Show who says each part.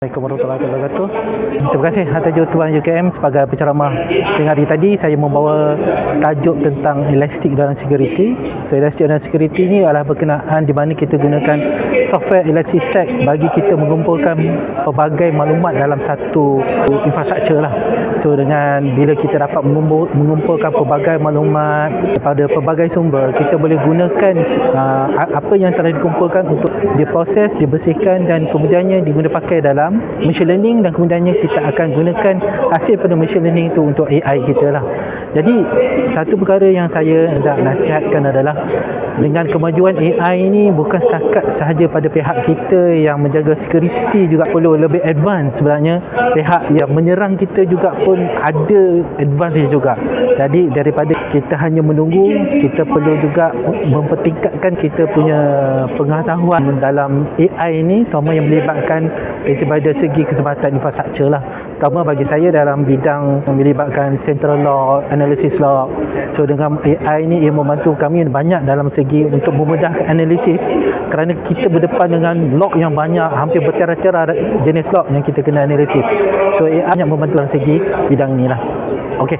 Speaker 1: Assalamualaikum warahmatullahi wabarakatuh. Terima kasih atas Tuan UKM sebagai penceramah tengah hari tadi saya membawa tajuk tentang elastik dalam security. So elastik dalam security ni adalah berkenaan di mana kita gunakan software Elasticstack bagi kita mengumpulkan pelbagai maklumat dalam satu infrastruktur lah. So dengan bila kita dapat mengumpul, mengumpulkan pelbagai maklumat daripada pelbagai sumber, kita boleh gunakan uh, apa yang telah dikumpulkan untuk diproses, dibersihkan dan kemudiannya diguna pakai dalam machine learning dan kemudiannya kita akan gunakan hasil pada machine learning itu untuk AI kita lah. Jadi satu perkara yang saya nak nasihatkan adalah dengan kemajuan AI ini bukan setakat sahaja pada pihak kita yang menjaga security juga perlu lebih advance sebenarnya. Pihak yang menyerang kita juga pun ada advance juga. Jadi daripada kita hanya menunggu kita perlu juga mempertingkatkan kita punya pengetahuan dalam AI ini terutama yang melibatkan daripada segi kesempatan infrastruktur lah. Terutama bagi saya dalam bidang melibatkan central law, analysis law so dengan AI ni ia membantu kami banyak dalam segi untuk memudahkan analisis kerana kita berdepan dengan log yang banyak hampir bertera-tera jenis log yang kita kena analisis. So AI banyak membantu dalam segi bidang ni lah. Ok